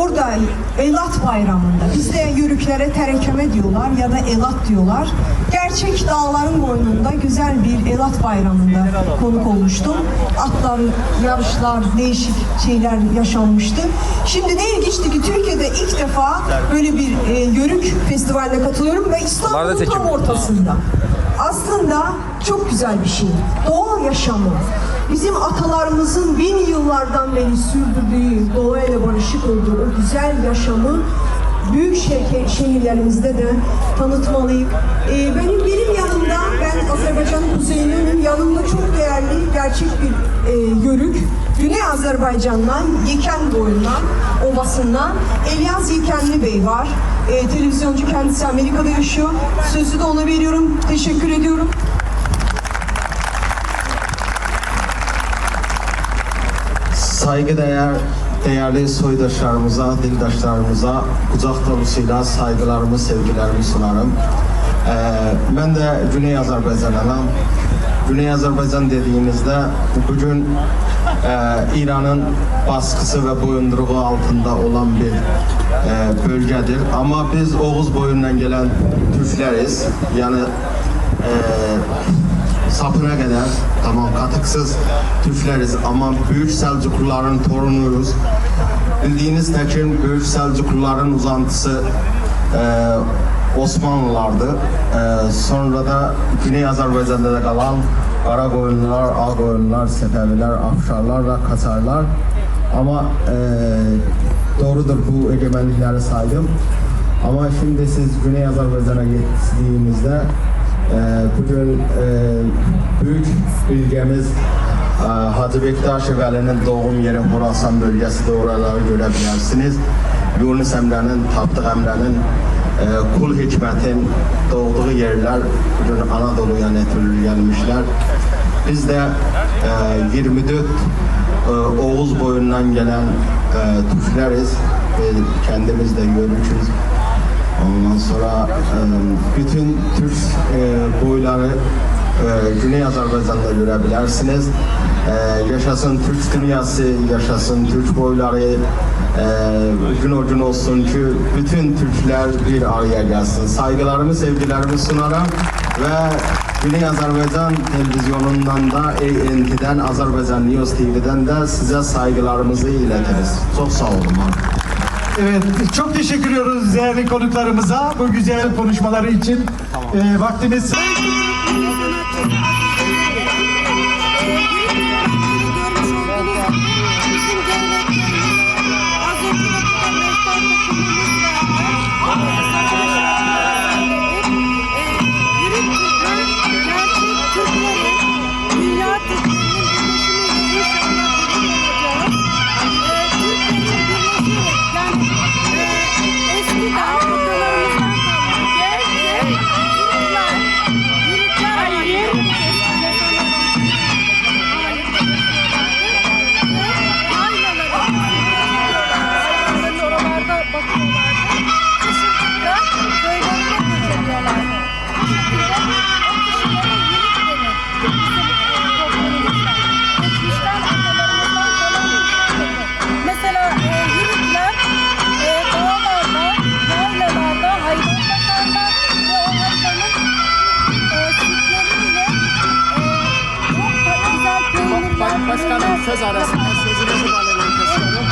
orada Elat bayramında bizde yörüklere terekeme diyorlar ya da Elat diyorlar. Gerçek dağların boynunda güzel bir Elat bayramında konuk olmuştum. Atlar, yarışlar, değişik şeyler yaşanmıştı. Şimdi ne ilginçti ki Türkiye'de ilk defa böyle bir e, yörük festivaline katılıyorum ve İstanbul'un tam ortasında. Aslında çok güzel bir şey. Doğa yaşamı. Bizim atalarımızın bin yıllardan beri sürdürdüğü, doğayla barışık olduğu o güzel yaşamı büyük şehir, şehirlerimizde de tanıtmalıyız. Ee, benim benim yanımda, ben Azerbaycan'ın kuzeyinin yanımda çok değerli gerçek bir e, yörük. Güney Azerbaycan'dan, Yeken boyundan, ovasından Elyaz Yekenli Bey var. Ee, televizyoncu kendisi Amerika'da yaşıyor. Sözü de ona veriyorum. Teşekkür ediyorum. Saygıdeğer değerli soydaşlarımıza, dildaşlarımıza kucak dolusuyla saygılarımı, sevgilerimi sunarım. Ee, ben de Güney Azerbaycan'danım. Güney Azerbaycan dediğimizde bugün e, İran'ın baskısı ve boyunduruğu altında olan bir e, bölgedir. Ama biz Oğuz boyundan gelen Türkleriz. Yani e, sapına kadar tamam katıksız Türkleriz ama Büyük Selçukluların torunuyuz. Bildiğiniz tekin Büyük Selçukluların uzantısı e, Osmanlılardı. E, sonra da Güney Azerbaycan'da da kalan Karakoyunlular, Ağkoyunlular, Sefeviler, Afşarlar ve Kaçarlar. Ama e, doğrudur bu egemenlikleri saydım. Ama şimdi siz Güney Azerbaycan'a gittiğinizde bugün e, büyük bilgemiz e, Hacı Bektaş Vəli'nin doğum yeri Horasan bölgesi de oraları görebilirsiniz. Yunus Emre'nin, Tapdıq Emre'nin e, Kul Hikmet'in doğduğu yerler bugün Anadolu'ya netiril gelmişler. Biz de e, 24 e, Oğuz boyundan gelen e, Türkleriz ve kendimiz de yörüküz. Ondan sonra e, bütün Türk e, boyları e, Güney Azerbaycan'da görebilirsiniz. Yaşasın Türk dünyası, yaşasın Türk boyları. Gün o gün olsun ki bütün Türkler bir araya gelsin. Saygılarımı, sevgilerimi sunarım ve Güney Azerbaycan televizyonundan da ANT'den, Azerbaycan News TV'den de size saygılarımızı iletiriz. Çok sağ olun. Evet, çok teşekkür ediyoruz değerli konuklarımıza bu güzel konuşmaları için. Ee, vaktimiz... başkanım ürünler söz arasında sözünüzü bağlayan kesiyorum.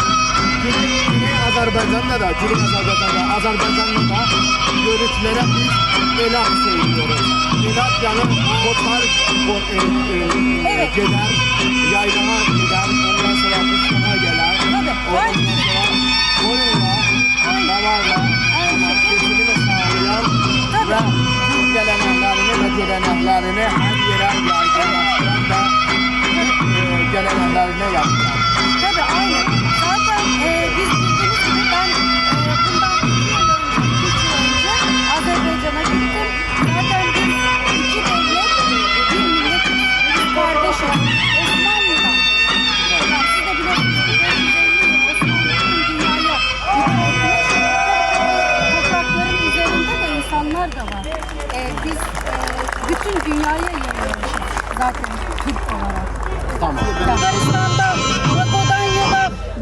Güney, Azerbaycan'da da, Güney Azerbaycan'da, Azerbaycan'da da yörüklere biz elat söylüyoruz. Elat yani kotar e, e, Evet. gider, yaylama gider, ondan sonra kışlama gelir. Tabii, Ondan aynı. sonra koyunla, davarla, Aynı. geçimini sağlayan Tabii. ve Türk geleneklerini ve geleneklerini her yere yaygınlaştıran ve e, geleneklerine yaptılar. Tabii aynen. Zaten e, biz bildiğiniz gibi ben e, bundan iki yıl önce, üç yıl önce Azerbaycan'a gittim. Zaten biz iki devlet, bir millet, bir kardeş olduk. Osmanlı'dan. Yani siz de biliyorsunuz ki 550 yıl Osmanlı bütün dünyaya hükmetmiş. Toprakların üzerinde de insanlar da var. E, biz e, bütün dünyaya yayılmışız zaten Türk olarak. Tamam.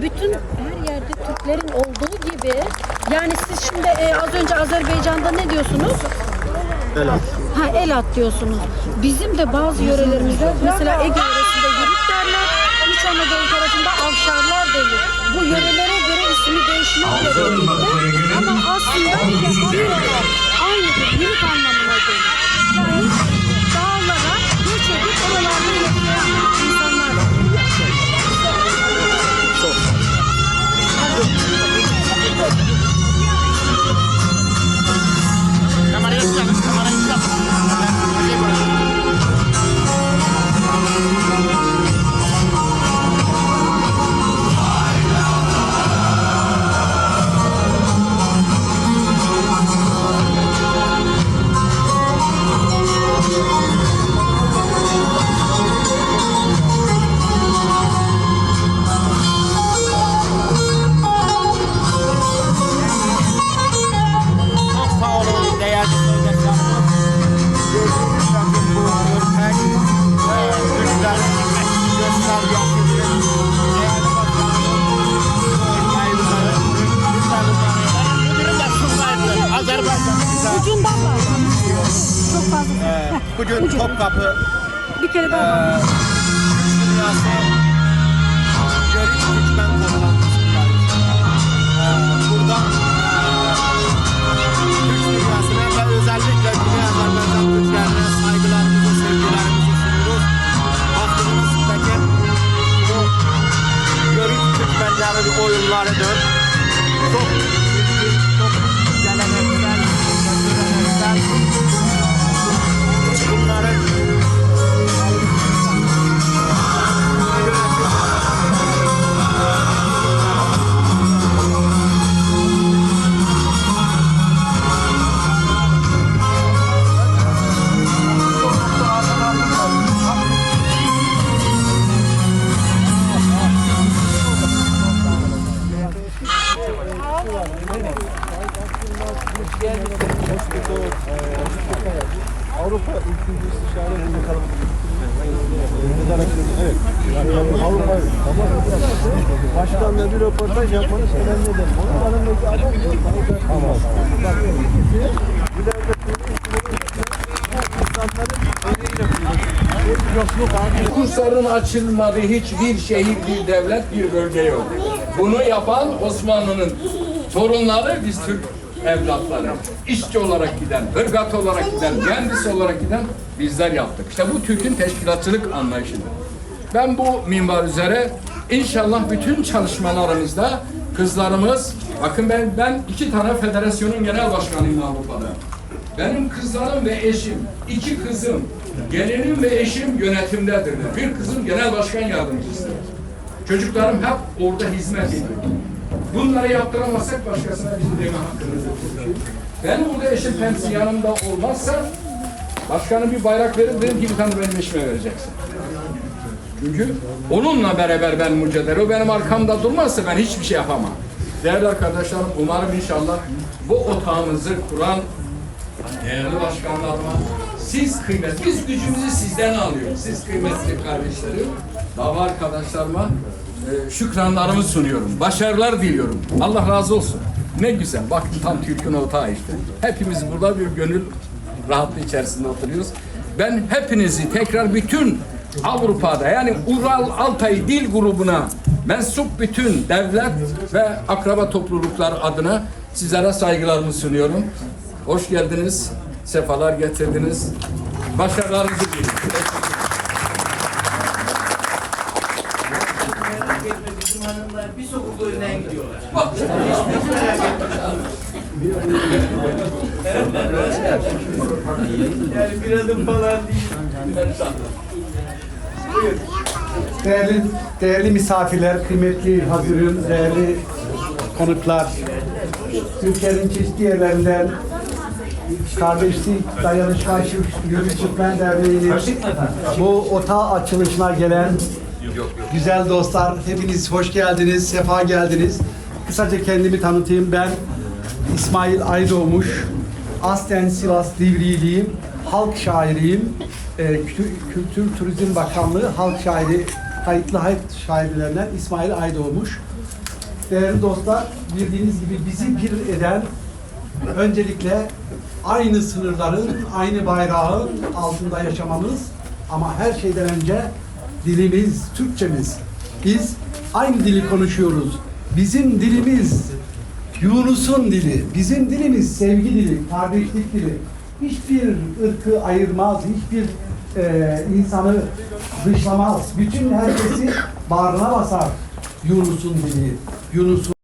Bütün her yerde Türklerin olduğu gibi yani siz şimdi e, az önce Azerbaycan'da ne diyorsunuz? Elat. Ha el at diyorsunuz. Bizim de bazı yörelerimizde mesela Ege yöresinde yürük derler. İç Anadolu tarafında avşarlar denir. Bu yörelere göre ismi değişmekle birlikte fazla. e, bugün Topkapı Bir kere daha e, Başkanla bir röportaj yapmanız önemli değil. Onun Tamam. Kursların açılmadığı hiçbir şehir, bir devlet, bir bölge yok. Bunu yapan Osmanlı'nın torunları biz Türk evlatları. İşçi olarak giden, ırgat olarak giden, mühendis olarak giden bizler yaptık. İşte bu Türk'ün teşkilatçılık anlayışıdır. Ben bu minbar üzere inşallah bütün çalışmalarımızda kızlarımız, bakın ben ben iki tane federasyonun genel başkanıyım Avrupa'da. Benim kızlarım ve eşim, iki kızım, gelinim ve eşim yönetimdedirler. Bir kızım genel başkan yardımcısıdır. Çocuklarım hep orada hizmet ediyor. Bunları yaptıramazsak başkasına bir şey deme hakkımız yok. Benim burada eşim temsil yanımda olmazsa başkanım bir bayrak verir dedim ki bir tane benim eşime vereceksin. Çünkü onunla beraber ben mücadele. O benim arkamda durmazsa ben hiçbir şey yapamam. Değerli arkadaşlarım umarım inşallah bu otağımızı kuran değerli başkanlarıma siz kıymet, biz gücümüzü sizden alıyoruz. Siz kıymetli kardeşlerim, dava arkadaşlarıma şükranlarımı sunuyorum. Başarılar diliyorum. Allah razı olsun. Ne güzel. Bak tam Türk'ün otağı işte. Hepimiz burada bir gönül rahatlığı içerisinde oturuyoruz. Ben hepinizi tekrar bütün Avrupa'da yani Ural Altay Dil grubuna mensup bütün devlet ve akraba topluluklar adına sizlere saygılarımı sunuyorum. Hoş geldiniz, sefalar getirdiniz. Başarılarınızı diliyorum. Bir sokak önünden gidiyorlar. yani bir adım falan değil. Değerli, değerli misafirler, kıymetli hazırın, değerli konuklar, Türkiye'nin çeşitli yerlerinden Kardeşlik Dayanışma Yürüyüş Türkmen Derneği'nin bu otağı açılışına gelen güzel dostlar, hepiniz hoş geldiniz, sefa geldiniz. Kısaca kendimi tanıtayım. Ben İsmail Aydoğmuş, aslen Sivas Divriliyim, halk şairiyim. Ee, Kültür, Kültür Turizm Bakanlığı halk şairi, kayıtlı halk şairlerinden İsmail Aydoğmuş. Değerli dostlar, bildiğiniz gibi bizi bir eden öncelikle aynı sınırların, aynı bayrağın altında yaşamamız ama her şeyden önce dilimiz, Türkçemiz. Biz aynı dili konuşuyoruz. Bizim dilimiz Yunus'un dili, bizim dilimiz sevgi dili, kardeşlik dili. Hiçbir ırkı ayırmaz, hiçbir e, insanı dışlamaz. Bütün herkesi bağrına basar Yunus'un dili, Yunus'un